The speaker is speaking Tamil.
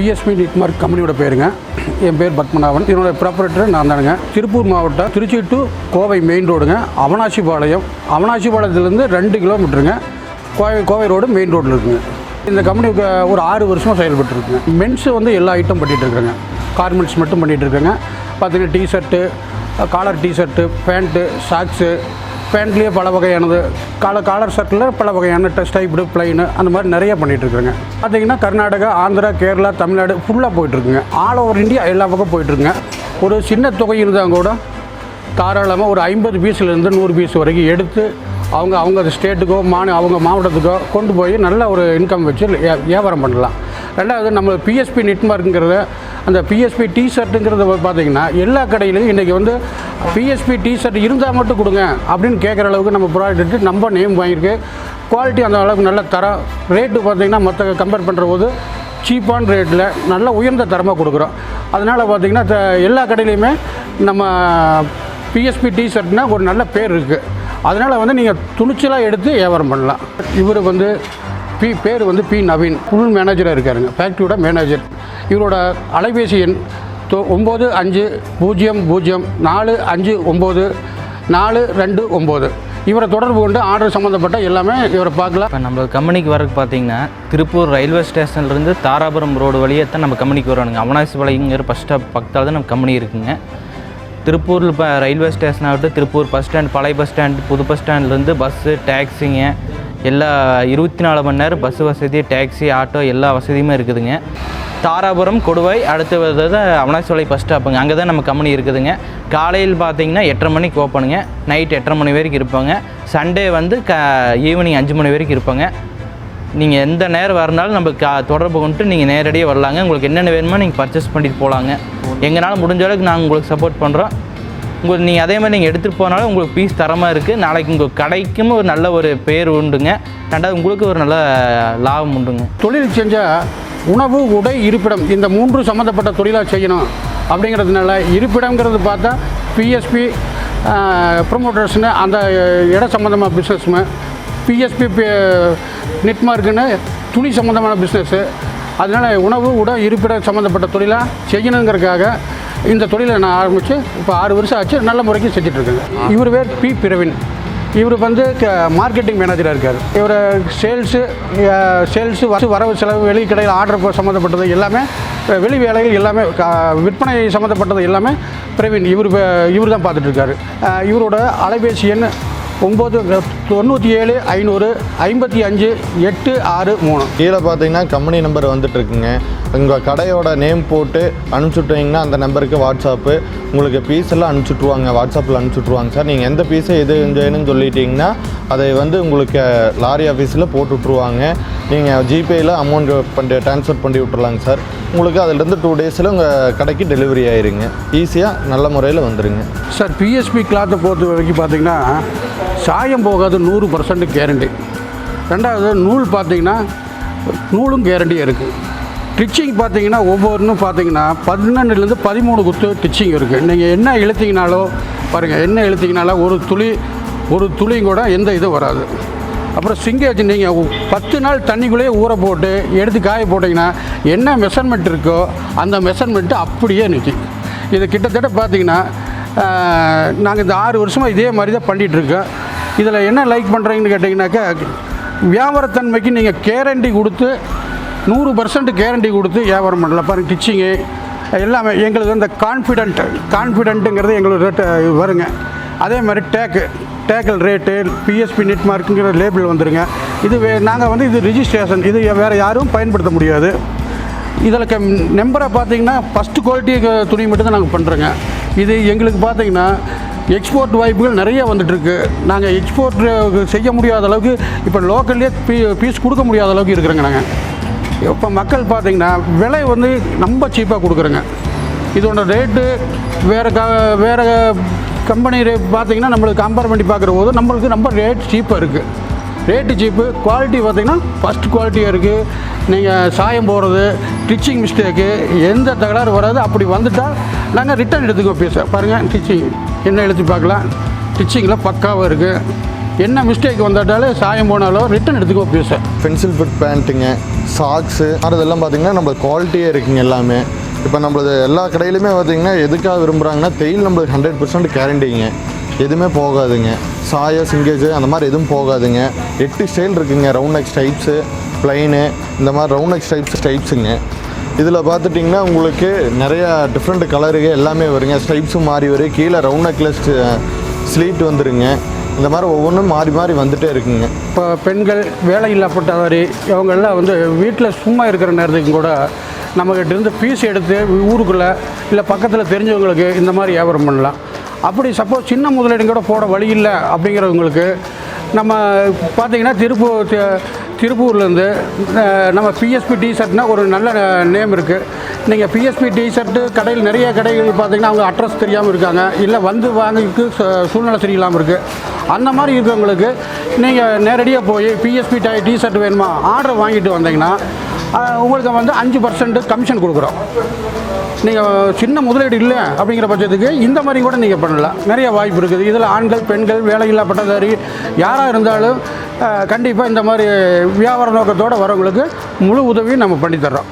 பிஎஸ்பி நிட்மார்க் கம்பெனியோட பேருங்க. என் பேர் பத்மநாபன். என்னோட ப்ராப்பரேட்டர் நான் தானுங்க. திருப்பூர் மாவட்டம் திருச்சி டு கோவை மெயின் ரோடுங்க அவனாசிபாளையம். அவனாசிபாளையத்துலேருந்து ரெண்டு கிலோமீட்டருங்க கோவை கோவை ரோடு மெயின் ரோட்டில் இருக்குங்க. இந்த கம்பெனி ஒரு ஆறு வருஷமாக செயல்பட்டுருக்குங்க. மென்ஸ் வந்து எல்லா ஐட்டம் பண்ணிகிட்டு இருக்கிறேங்க கார்மெண்ட்ஸ் மட்டும் பண்ணிகிட்டு இருக்கேங்க. பார்த்தீங்கன்னா T shirt collar T shirt pant socks பேண்ட்லேயே பல வகையானது கால காலர் ஷர்ட்டில் பல வகையான டெஸ்ட் டைப்டு பிளைனு அந்த மாதிரி நிறைய பண்ணிகிட்டு பார்த்தீங்கன்னா கர்நாடகா ஆந்திரா கேரளா தமிழ்நாடு ஃபுல்லாக போயிட்டுருக்குங்க. ஆல் ஓவர் இந்தியா எல்லா பக்கம் போயிட்டுருக்குங்க. ஒரு சின்ன தொகை இருந்தால் கூட தாராளமாக ஒரு ஐம்பது பீஸ்லேருந்து நூறு பீஸ் வரைக்கும் எடுத்து அவங்க அவங்க ஸ்டேட்டுக்கோ மாநில அவங்க மாவட்டத்துக்கோ கொண்டு போய் நல்ல ஒரு இன்கம் வச்சு வியாபாரம் பண்ணலாம். ரெண்டாவது நம்ம பிஎஸ்பி நெட்மார்க்குங்கிறத அந்த பிஎஸ்பி டி ஷர்ட்டுங்கிறத பார்த்தீங்கன்னா எல்லா கடையிலையும் இன்றைக்கி வந்து பிஎஸ்பி டி ஷர்ட் இருந்தால் மட்டும் கொடுங்க அப்படின்னு கேட்குற அளவுக்கு நம்ம ப்ராடக்ட் நம்ம நேம் வாங்கியிருக்கு. குவாலிட்டி அந்த அளவுக்கு நல்ல தரம் ரேட்டு பார்த்தீங்கன்னா மற்ற கம்பேர் பண்ணுற போது சீப்பான ரேட்டில் நல்ல உயர்ந்த தரமாக கொடுக்குறோம். அதனால் பார்த்தீங்கன்னா த- எல்லா கடையிலையுமே நம்ம பிஎஸ்பி டிஷர்ட்னா ஒரு நல்ல பேர் இருக்குது அதனால் வந்து நீங்கள் துணிச்சலாக எடுத்து வியாபாரம் பண்ணலாம். இவர் வந்து பி பேர் வந்து பி நவீன். ஃபுல் மேனேஜராக இருக்காருங்க. ஃபேக்ட்ரியோட மேனேஜர் இவரோட அலைபேசி எண் தொ ஒம்பது அஞ்சு பூஜ்ஜியம் பூஜ்ஜியம் நாலு அஞ்சு ஒம்பது நாலு ரெண்டு ஒம்பது. இவரை தொடர்பு கொண்டு ஆர்டர் சம்மந்தப்பட்ட எல்லாமே இவரை பார்க்கலாம். இப்போ நம்ம கம்பெனிக்கு வரக்கு பார்த்தீங்கன்னா திருப்பூர் ரயில்வே ஸ்டேஷன்லேருந்து தாராபுரம் ரோடு வழியே தான் நம்ம கம்பெனிக்கு வரணுங்க அவனாசிபாளையங்கிற பஸ் ஸ்டாப் பக்கத்தில் தான் நம்ம கம்பெனி இருக்குங்க. திருப்பூரில் இப்போ ரயில்வே ஸ்டேஷன் ஆகட்டும் திருப்பூர் பஸ் ஸ்டாண்ட் பழைய பஸ் ஸ்டாண்ட் புது பஸ் ஸ்டாண்ட்லேருந்து பஸ்ஸு டேக்ஸிங்க எல்லா இருபத்தி நாலு மணி நேரம் பஸ் வசதி டேக்ஸி ஆட்டோ எல்லா வசதியுமே இருக்குதுங்க. தாராபுரம் கொடுவாய் அடுத்தது அவனாசோலை பஸ் ஸ்டாப்புங்க அங்கே தான் நம்ம கம்பெனி இருக்குதுங்க. காலையில் பார்த்தீங்கன்னா எட்டரை மணிக்கு ஓப்பனுங்க. நைட் எட்டரை மணி வரைக்கும் இருப்பாங்க. சண்டே வந்து க ஈவினிங் அஞ்சு மணி வரைக்கும் இருப்பாங்க. நீங்கள் எந்த நேரம் வரனாலும் நம்ம கா தொடர்பு கொண்டு நீங்கள் நேரடியாக வரலாங்க. உங்களுக்கு என்னென்ன வேணுமோ நீங்கள் பர்ச்சேஸ் பண்ணிட்டு போகலாங்க எங்களால் முடிஞ்ச அளவுக்கு நாங்கள் உங்களுக்கு சப்போர்ட் பண்ணுறோம் உங்களுக்கு நீங்கள் அதே மாதிரி நீங்கள் எடுத்துகிட்டு போனாலும் உங்களுக்கு பீஸ் தரமாக இருக்குது நாளைக்கு உங்கள் கடைக்கும் ஒரு நல்ல ஒரு பேர் உண்டுங்க. ரெண்டாவது உங்களுக்கு ஒரு நல்ல லாபம் உண்டுங்க. தொழில் செஞ்சால் உணவு உடை இருப்பிடம் இந்த மூன்று சம்மந்தப்பட்ட தொழிலாக செய்யணும் அப்படிங்கிறதுனால இருப்பிடங்கிறது பார்த்தா பிஎஸ்பி ப்ரொமோட்டர்ஸ்னு அந்த இட சம்மந்தமான பிஸ்னஸ்மு பிஎஸ்பி நெட்மார்க்குன்னு துணி சம்மந்தமான பிஸ்னஸ்ஸு அதனால் உணவு உட இருப்பிட சம்மந்தப்பட்ட தொழிலாக செய்யணுங்கிறதுக்காக இந்த தொழிலை நான் ஆரம்பித்து இப்போ ஆறு வருஷம் ஆச்சு நல்ல முறைக்கு செஞ்சிட்ருக்கேங்க இவர் பேர் பி. பிரவீன். இவர் வந்து மார்க்கெட்டிங் மேனேஜராக இருக்கார். இவர் சேல்ஸு சேல்ஸு வரவு செலவு வெளி கடையில் ஆர்டர் சம்மந்தப்பட்டது எல்லாமே வெளி வேலைகள் எல்லாமே க- விற்பனை சம்மந்தப்பட்டது எல்லாமே பிரவீன் இவர் இவர் தான் பார்த்துட்ருக்காரு இவரோட அலைபேசி எண் ஒம்பது தொண்ணூற்றி ஏழு ஐநூறு ஐம்பத்தி அஞ்சு எட்டு ஆறு மூணு. கீழே பார்த்தீங்கன்னா கம்பெனி நம்பர் வந்துட்டு இருக்குங்க உங்கள் கடையோட நேம் போட்டு அனுப்பிச்சுட்டிங்கன்னா அந்த நம்பருக்கு வாட்ஸ்அப்பு உங்களுக்கு பீஸ் எல்லாம் அனுப்பிச்சுட்ருவாங்க வாட்ஸ்அப்பில் அனுப்பிச்சுட்ருவாங்க சார் நீங்கள் எந்த பீஸை எது வேணும்னு சொல்லிட்டீங்கன்னா அதை வந்து உங்களுக்கு லாரி ஆஃபீஸில் போட்டு விட்ருவாங்க நீங்கள் ஜிபேயில் அமௌண்ட் பண்ணி ட்ரான்ஸ்ஃபர் பண்ணி விட்ருலாங்க சார். உங்களுக்கு அதிலிருந்து டூ டேஸில் உங்கள் கடைக்கு டெலிவரி ஆயிருங்க. ஈஸியாக நல்ல முறையில் வந்துடுங்க சார் பிஎஸ்பி கிளாத்தை பொறுத்த வரைக்கும் பார்த்தீங்கன்னா சாயம் போகாது நூறு பர்சன்ட் கேரண்டி ரெண்டாவது நூல் பார்த்தீங்கன்னா நூலும் கேரண்டியாக இருக்குது டிச்சிங் பார்த்தீங்கன்னா ஒவ்வொன்றும் பார்த்தீங்கன்னா பதினொன்றுலேருந்து பதிமூணு குத்து டிச்சிங் இருக்குது நீங்கள் என்ன இழுத்தீங்கனாலோ பாருங்கள் என்ன இழுத்திங்கனாலோ ஒரு துளி ஒரு துளியும் கூட எந்த இதுவும் வராது. அப்புறம் சிங்கேஜ் நீங்கள் பத்து நாள் தண்ணிக்குள்ளேயே ஊற போட்டு எடுத்து காய போட்டிங்கன்னா என்ன மெஷர்மெண்ட் இருக்கோ அந்த மெஷர்மெண்ட்டு அப்படியே நிற்கும் இது கிட்டத்தட்ட பார்த்தீங்கன்னா நாங்கள் இந்த ஆறு வருஷமாக இதே மாதிரி தான் பண்ணிகிட்ருக்கோம் இதில் என்ன லைக் பண்ணுறீங்கன்னு கேட்டிங்கனாக்கா வியாபாரத்தன்மைக்கு நீங்கள் கேரண்டி கொடுத்து நூறு பர்சன்ட் கேரண்டி கொடுத்து வியாபாரம் பண்ணல பாருங்கள் டிச்சிங்கு எல்லாமே எங்களுக்கு இந்த கான்ஃபிடென்ட் கான்ஃபிடென்ட்டுங்கிறது எங்களுக்கு ரேட்டு வருங்க. அதே மாதிரி டேக்கு டேக்கல் ரேட்டு பிஎஸ்பி நெட் மார்க்குங்கிற லேபிள் வந்துருங்க. இது வே நாங்கள் வந்து இது ரிஜிஸ்ட்ரேஷன் இது வேறு யாரும் பயன்படுத்த முடியாது. இதில் க நம்பரை பார்த்தீங்கன்னா ஃபஸ்ட்டு குவாலிட்டி துணி மட்டும்தான் நாங்கள் பண்ணுறோங்க இது எங்களுக்கு பார்த்தீங்கன்னா எக்ஸ்போர்ட் வாய்ப்புகள் நிறைய வந்துட்டுருக்கு. நாங்கள் எக்ஸ்போர்ட் செய்ய முடியாத அளவுக்கு இப்போ லோக்கல்லே பீ பீஸ் கொடுக்க முடியாத அளவுக்கு இருக்கிறோங்க நாங்கள் இப்போ மக்கள் பார்த்தீங்கன்னா விலை வந்து ரொம்ப சீப்பாக கொடுக்குறோங்க. இதோட ரேட்டு வேறு க வேறு கம்பெனி ரேட் பார்த்தீங்கன்னா நம்மளுக்கு கம்பேர் பண்ணி பார்க்குற போது நம்மளுக்கு ரொம்ப ரேட் சீப்பாக இருக்குது ரேட்டு சீப்பு குவாலிட்டி பார்த்திங்கன்னா ஃபஸ்ட் குவாலிட்டியாக இருக்குது நீங்கள் சாயம் போகிறது டிச்சிங் மிஸ்டேக்கு எந்த தகராறு வராது அப்படி வந்துட்டால் நாங்கள் ரிட்டர்ன் எடுத்துக்கோ பீஸை பாருங்கள் டிச்சிங் என்ன எழுதி பார்க்கலாம்? ஸ்டிச்சிங்கில் பக்காவாக இருக்குது என்ன மிஸ்டேக் வந்தாட்டாலும் சாயம் போனாலும் ரிட்டன் எடுத்துக்கோ பீஸை பென்சில் ஃபிட் பேண்ட்டுங்க சாக்ஸு அதெல்லாம் பார்த்தீங்கன்னா நம்மளுக்கு குவாலிட்டியே இருக்குங்க எல்லாமே. இப்போ நம்மளது எல்லா கடையிலுமே பார்த்தீங்கன்னா எதுக்காக விரும்புகிறாங்கன்னா தெயில் நம்மளுக்கு ஹண்ட்ரட் பர்சன்ட் கேரண்டிங்க எதுவுமே போகாதுங்க. சாய சிங்கேஜ் அந்த மாதிரி எதுவும் போகாதுங்க. எட்டு ஸ்டைல் இருக்குங்க ரவுண்ட் நெக் ஸ்டைப்ஸு ப்ளைனு இந்த மாதிரி ரவுண்ட் நெக் ஸ்டைப்ஸ் ஸ்டைப்ஸுங்க இதில் பார்த்துட்டிங்கன்னா உங்களுக்கு நிறையா டிஃப்ரெண்ட் கலருங்க எல்லாமே வருங்க. ஸ்டைப்ஸும் மாறி வரும். கீழே ரவுண்ட் நெக்லஸ் ஸ்லீட் வந்துருங்க. இந்த மாதிரி ஒவ்வொன்றும் மாறி மாறி வந்துட்டே இருக்குங்க. இப்போ பெண்கள் வேலை இல்லாப்பட்டவர் இவங்கெல்லாம் வந்து வீட்டில் சும்மா இருக்கிற நேரத்துக்கு கூட நம்மகிட்ட இருந்து ஃபீஸ் எடுத்து ஊருக்குள்ளே இல்லை பக்கத்தில் தெரிஞ்சவங்களுக்கு இந்த மாதிரி வியாபாரம் பண்ணலாம். அப்படி சப்போஸ் சின்ன முதலீடு கூட போட வழி இல்லை அப்படிங்கிறவங்களுக்கு நம்ம பார்த்தீங்கன்னா திருப்பூர் திருப்பூர்லேருந்து நம்ம பிஎஸ்பி டிஷர்ட்னா ஒரு நல்ல நேம் இருக்குது நீங்கள் பிஎஸ்பி டிஷர்ட்டு கடையில் நிறைய கடைகள் பார்த்தீங்கன்னா அவங்க அட்ரஸ் தெரியாமல் இருக்காங்க. இல்லை வந்து வாங்கிக்கு சூழ்நிலை சரியில்லாமல் இருக்குது அந்த மாதிரி இருக்கிறவங்களுக்கு நீங்கள் நேரடியாக போய் பிஎஸ்பி டை டிஷர்ட் வேணுமா ஆர்டர் வாங்கிட்டு வந்தீங்கன்னா உங்களுக்கு வந்து அஞ்சு பர்சன்ட் கமிஷன் கொடுக்குறோம். நீங்கள் சின்ன முதலீடு இல்லை அப்படிங்கிற பட்சத்துக்கு இந்த மாதிரி கூட நீங்கள் பண்ணலாம். நிறைய வாய்ப்பு இருக்குது. இதில் ஆண்கள் பெண்கள் வேலையில்லா பட்டதாரி யாராக இருந்தாலும் கண்டிப்பாக இந்த மாதிரி வியாபார நோக்கத்தோடு வரவங்களுக்கு முழு உதவியும் நம்ம பண்ணித்தர்றோம்